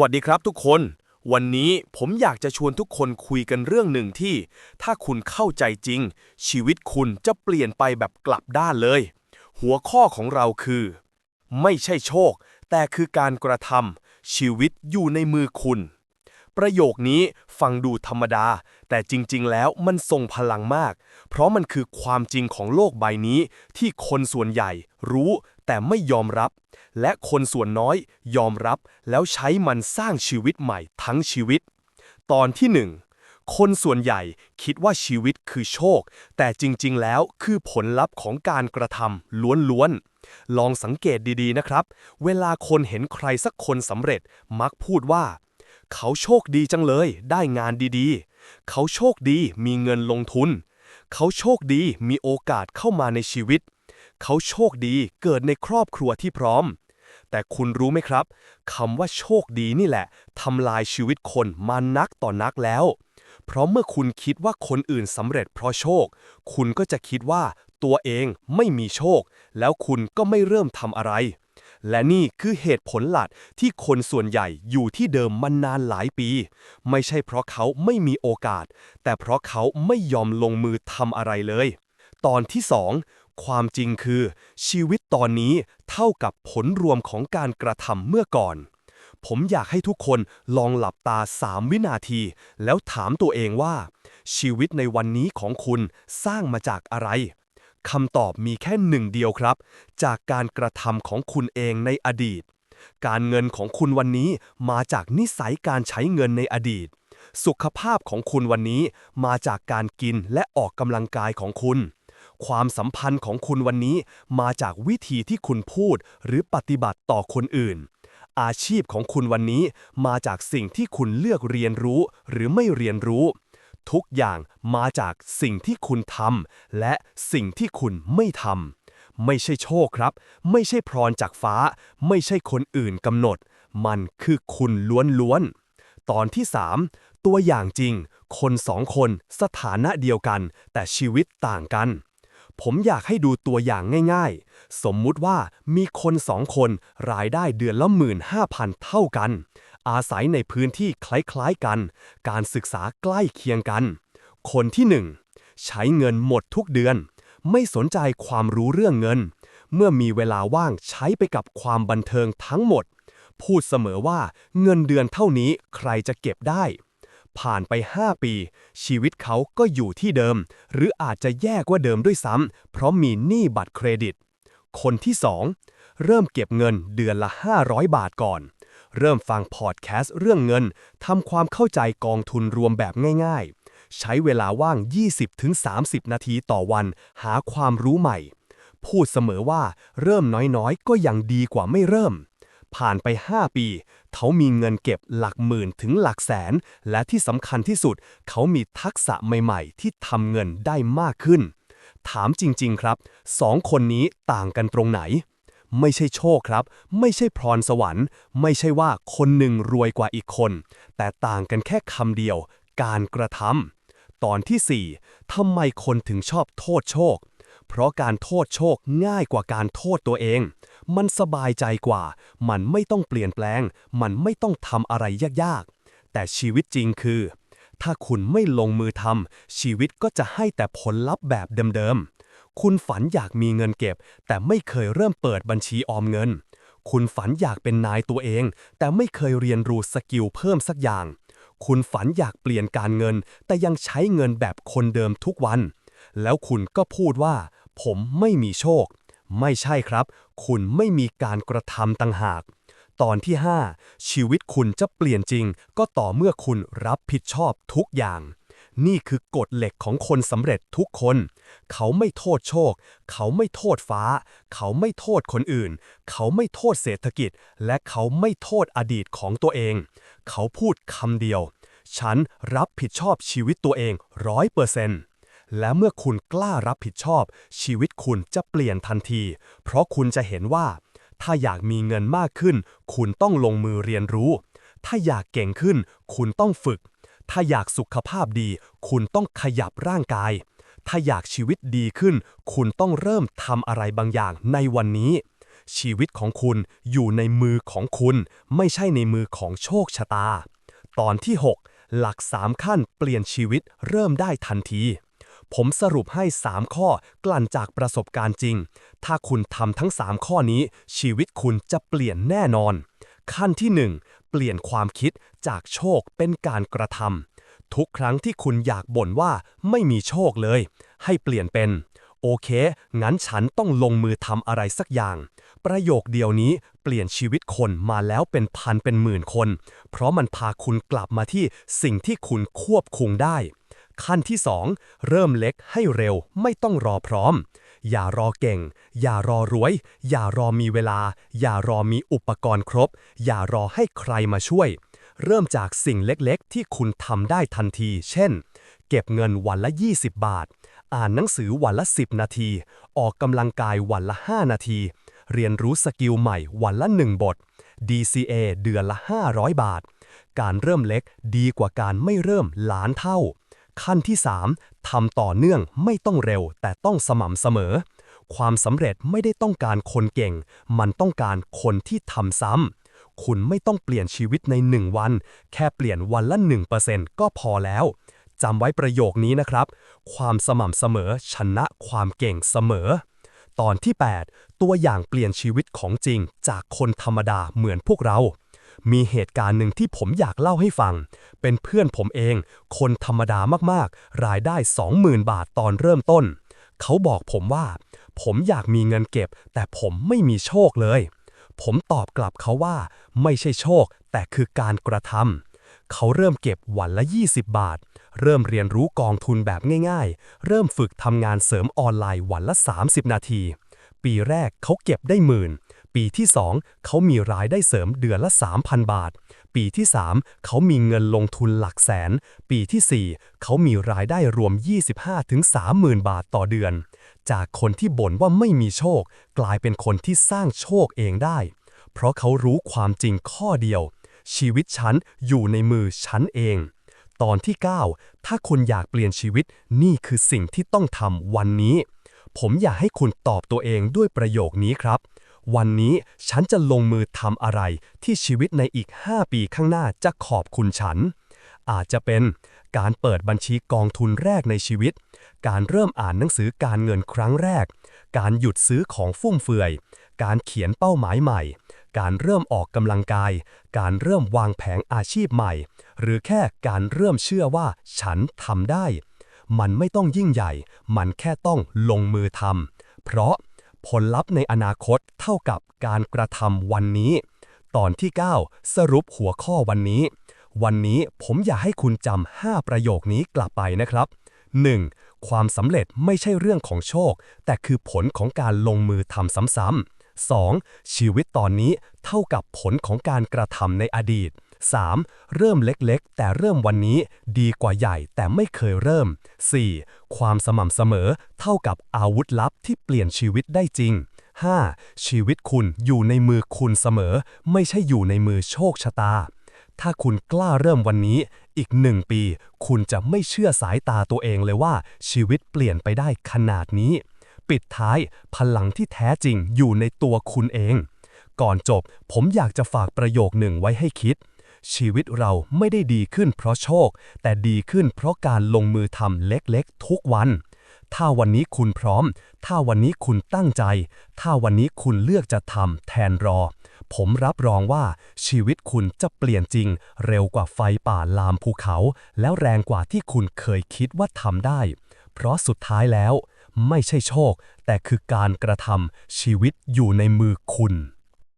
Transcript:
วัสดีครับทุกคน วันนี้ผมอยากจะชวนทุกคนคุยกันเรื่องหนึ่งที่ ถ้าคุณเข้าใจจริง ชีวิตคุณจะเปลี่ยนไปแบบกลับด้านเลย หัวข้อของเราคือ ไม่ใช่โชค แต่คือการกระทำชีวิตอยู่ในมือคุณ ประโยคนี้ฟังดูธรรมดา แต่จริงๆ แล้วมันทรงพลังมาก เพราะมันคือความจริงของโลกใบนี้ที่คนส่วนใหญ่รู้ แต่ไม่ยอมรับ และคนส่วนน้อยยอมรับแล้วใช้มันสร้างชีวิตใหม่ทั้งชีวิต ตอนที่หนึ่งคนส่วนใหญ่คิดว่าชีวิตคือโชค แต่จริงๆ แล้วคือผลลัพธ์ของการกระทำล้วนๆ ลองสังเกตดีๆ นะครับ เวลาคนเห็นใครสักคนสำเร็จมักพูดว่า เขาโชคดีจังเลย ได้งานดีๆ เขาโชคดีมีเงินลงทุน เขาโชคดีมีโอกาสเข้ามาในชีวิต เขาโชคดีเกิดในครอบครัวที่พร้อม แต่คุณรู้ไหมครับคำว่าโชคดีนี่แหละทำลายชีวิตคนมานักต่อนักแล้ว เพราะเมื่อคุณคิดว่าคนอื่นสำเร็จเพราะโชค คุณก็จะคิดว่าตัวเองไม่มีโชค แล้วคุณก็ไม่เริ่มทำอะไร และนี่คือเหตุผลหลักที่คนส่วนใหญ่อยู่ที่เดิมมานานหลายปี ไม่ใช่เพราะเขาไม่มีโอกาส แต่เพราะเขาไม่ยอมลงมือทำอะไรเลย ตอนที่สอง ความจริงคือ ชีวิตตอนนี้เท่ากับผลรวมของการกระทำเมื่อก่อน ผมอยากให้ทุกคนลองหลับตา3วินาที แล้วถามตัวเองว่า ชีวิตในวันนี้ของคุณสร้างมาจากอะไรคำตอบมีแค่หนึ่งเดียวครับ จากการกระทำของคุณเองในอดีต การเงินของคุณวันนี้มาจากนิสัยการใช้เงินในอดีต สุขภาพของคุณวันนี้มาจากการกินและออกกำลังกายของคุณ ความสัมพันธ์ของคุณวันนี้มาจากวิธีที่คุณพูดหรือปฏิบัติต่อคนอื่น อาชีพของคุณวันนี้มาจากสิ่งที่คุณเลือกเรียนรู้หรือไม่เรียนรู้ ทุกอย่างมาจากสิ่งที่คุณทำและสิ่งที่คุณไม่ทำไม่ใช่โชคครับ ไม่ใช่พรจากฟ้า ไม่ใช่คนอื่นกำหนด มันคือคุณล้วนๆตอนที่ 3 ตัวอย่างจริง คนสองคน สถานะเดียวกัน แต่ชีวิตต่างกัน ผมอยากให้ดูตัวอย่างง่ายๆ สมมุติว่ามีคนสองคนรายได้เดือนละหมื่นห้าพันเท่ากัน อาศัยในพื้นที่คล้ายๆกัน การศึกษาใกล้เคียงกัน คนที่หนึ่งใช้เงินหมดทุกเดือน ไม่สนใจความรู้เรื่องเงิน เมื่อมีเวลาว่างใช้ไปกับความบันเทิงทั้งหมด พูดเสมอว่าเงินเดือนเท่านี้ใครจะเก็บได้ ผ่านไป 5 ปี ชีวิตเขาก็อยู่ที่เดิม หรืออาจจะแย่กว่าเดิมด้วยซ้ำเพราะมีหนี้บัตรเครดิต คนที่ 2 เริ่มเก็บเงินเดือนละ 500 บาทก่อน เริ่มฟังพอดแคสต์เรื่องเงินทำความเข้าใจกองทุนรวมแบบง่ายๆ ใช้เวลาว่าง 20-30 นาทีต่อวัน หาความรู้ใหม่ พูดเสมอว่าเริ่มน้อยๆ ก็ยังดีกว่าไม่เริ่ม ผ่านไป 5 ปี เขามีเงินเก็บหลักหมื่นถึงหลักแสน และที่สำคัญที่สุด เขามีทักษะใหม่ ๆ ที่ทำเงินได้มากขึ้น ถามจริง ๆ ครับสองคนนี้ต่างกันตรงไหน ไม่ใช่โชคครับ ไม่ใช่พรสวรรค์ ไม่ใช่ว่าคนหนึ่งรวยกว่าอีกคน แต่ต่างกันแค่คำเดียว การกระทำตอนที่ 4 ทำไมคนถึงชอบโทษโชค เพราะการโทษโชคง่ายกว่าการโทษตัวเอง มันสบายใจกว่า มันไม่ต้องเปลี่ยนแปลง มันไม่ต้องทำอะไรยากๆ แต่ชีวิตจริงคือ ถ้าคุณไม่ลงมือทำชีวิตก็จะให้แต่ผลลัพธ์แบบเดิมๆ คุณฝันอยากมีเงินเก็บ แต่ไม่เคยเริ่มเปิดบัญชีออมเงิน คุณฝันอยากเป็นนายตัวเอง แต่ไม่เคยเรียนรู้สกิลเพิ่มสักอย่าง คุณฝันอยากเปลี่ยนการเงิน แต่ยังใช้เงินแบบคนเดิมทุกวัน แล้วคุณก็พูดว่า ผมไม่มีโชค ไม่ใช่ครับ คุณไม่มีการกระทำต่างหาก ตอนที่ 5 ชีวิตคุณจะเปลี่ยนจริง ก็ต่อเมื่อคุณรับผิดชอบทุกอย่าง นี่คือกฎเหล็กของคนสำเร็จทุกคน เขาไม่โทษโชค เขาไม่โทษฟ้า เขาไม่โทษคนอื่น เขาไม่โทษเศรษฐกิจ และเขาไม่โทษอดีตของตัวเอง เขาพูดคำเดียว ฉันรับผิดชอบชีวิตตัวเองร้อยเปอร์เซนต์ และเมื่อคุณกล้ารับผิดชอบ ชีวิตคุณจะเปลี่ยนทันที เพราะคุณจะเห็นว่า ถ้าอยากมีเงินมากขึ้น คุณต้องลงมือเรียนรู้ ถ้าอยากเก่งขึ้น คุณต้องฝึก ถ้าอยากสุขภาพดี คุณต้องขยับร่างกาย ถ้าอยากชีวิตดีขึ้น คุณต้องเริ่มทำอะไรบางอย่างในวันนี้ ชีวิตของคุณอยู่ในมือของคุณ ไม่ใช่ในมือของโชคชะตา ตอนที่ 6 หลัก 3 ขั้นเปลี่ยนชีวิตเริ่มได้ทันที ผมสรุปให้ 3 ข้อกลั่นจากประสบการณ์จริง ถ้าคุณทำทั้ง 3 ข้อนี้ ชีวิตคุณจะเปลี่ยนแน่นอน ขั้นที่ 1 เปลี่ยนความคิดจากโชคเป็นการกระทำทุกครั้งที่คุณอยากบ่นว่าไม่มีโชคเลย ให้เปลี่ยนเป็น โอเค งั้นฉันต้องลงมือทำอะไรสักอย่าง ประโยคเดียวนี้เปลี่ยนชีวิตคนมาแล้วเป็นพันเป็นหมื่นคน เพราะมันพาคุณกลับมาที่สิ่งที่คุณควบคุมได้ ขั้นที่ 2 เริ่มเล็กให้เร็วไม่ต้องรอพร้อม อย่ารอเก่ง อย่ารอรวย อย่ารอมีเวลา อย่ารอมีอุปกรณ์ครบ อย่ารอให้ใครมาช่วย เริ่มจากสิ่งเล็กๆ ที่คุณทำได้ทันที เช่น เก็บเงินวันละ 20 บาท อ่านหนังสือวันละ 10 นาที ออกกำลังกายวันละ 5 นาที เรียนรู้สกิลใหม่วันละ 1 บท DCA เดือนละ 500 บาท การเริ่มเล็กดีกว่าการไม่เริ่มล้านเท่า ขั้นที่ 3ทำต่อเนื่องไม่ต้องเร็วแต่ต้องสม่ำเสมอ ความสำเร็จไม่ได้ต้องการคนเก่ง มันต้องการคนที่ทำซ้ำคุณไม่ต้องเปลี่ยนชีวิตใน 1 วัน แค่เปลี่ยนวันละ 1%ก็พอแล้วจำไว้ประโยคนี้นะครับ ความสม่ำเสมอชนะความเก่งเสมอ ตอนที่ 8 ตัวอย่างเปลี่ยนชีวิตของจริงจากคนธรรมดาเหมือนพวกเรา มีเหตุการณ์หนึ่งที่ผมอยากเล่าให้ฟัง เป็นเพื่อนผมเอง คนธรรมดามากๆ รายได้ 20,000 บาทตอนเริ่มต้น เขาบอกผมว่า ผมอยากมีเงินเก็บ แต่ผมไม่มีโชคเลย ผมตอบกลับเขาว่า ไม่ใช่โชค แต่คือการกระทำเขาเริ่มเก็บวันละ 20 บาท เริ่มเรียนรู้กองทุนแบบง่ายๆ เริ่มฝึกทำงานเสริมออนไลน์วันละ 30 นาที ปีแรกเขาเก็บได้หมื่น ปีที่ 2 เขามีรายได้เสริมเดือนละ 3,000 บาท ปีที่ 3 เขามีเงินลงทุนหลักแสน ปีที่ 4 เขามีรายได้รวม 25-30,000 บาทต่อเดือน จากคนที่บ่นว่าไม่มีโชค กลายเป็นคนที่สร้างโชคเองได้ เพราะเขารู้ความจริงข้อเดียว ชีวิตฉันอยู่ในมือฉันเอง ตอนที่ 9 ถ้าคุณอยากเปลี่ยนชีวิตนี่คือสิ่งที่ต้องทำวันนี้ ผมอยากให้คุณตอบตัวเองด้วยประโยคนี้ครับ วันนี้ฉันจะลงมือทำอะไรที่ชีวิตในอีก 5 ปีข้างหน้าจะขอบคุณฉัน อาจจะเป็นการเปิดบัญชีกองทุนแรกในชีวิต การเริ่มอ่านหนังสือการเงินครั้งแรก การหยุดซื้อของฟุ่มเฟือย การเขียนเป้าหมายใหม่ การเริ่มออกกำลังกาย การเริ่มวางแผงอาชีพใหม่ หรือแค่การเริ่มเชื่อว่าฉันทำได้ มันไม่ต้องยิ่งใหญ่ มันแค่ต้องลงมือทำเพราะ ผลลัพธ์ในอนาคตเท่ากับการกระทำวันนี้ ตอนที่ 9 สรุปหัวข้อวันนี้ วันนี้ผมอยากให้คุณจำ5ประโยคนี้กลับไปนะครับ 1. ความสำเร็จไม่ใช่เรื่องของโชค แต่คือผลของการลงมือทำซ้ำๆ 2. ชีวิตตอนนี้เท่ากับผลของการกระทำในอดีต 3. เริ่มเล็กๆ แต่เริ่มวันนี้ดีกว่าใหญ่แต่ไม่เคยเริ่ม 4. ความสม่ำเสมอเท่ากับอาวุธลับที่เปลี่ยนชีวิตได้จริง 5. ชีวิตคุณอยู่ในมือคุณเสมอ ไม่ใช่อยู่ในมือโชคชะตา ถ้าคุณกล้าเริ่มวันนี้ อีกหนึ่งปี คุณจะไม่เชื่อสายตาตัวเองเลยว่า ชีวิตเปลี่ยนไปได้ขนาดนี้ ปิดท้าย พลังที่แท้จริงอยู่ในตัวคุณเอง ก่อนจบผมอยากจะฝากประโยคหนึ่งไว้ให้คิด ชีวิตเราไม่ได้ดีขึ้นเพราะโชค แต่ดีขึ้นเพราะการลงมือทำเล็กๆ ทุกวัน ถ้าวันนี้คุณพร้อม ถ้าวันนี้คุณตั้งใจ ถ้าวันนี้คุณเลือกจะทำแทนรอ ผมรับรองว่าชีวิตคุณจะเปลี่ยนจริง เร็วกว่าไฟป่าลามภูเขา แล้วแรงกว่าที่คุณเคยคิดว่าทำได้ เพราะสุดท้ายแล้ว ไม่ใช่โชค แต่คือการกระทำชีวิตอยู่ในมือคุณ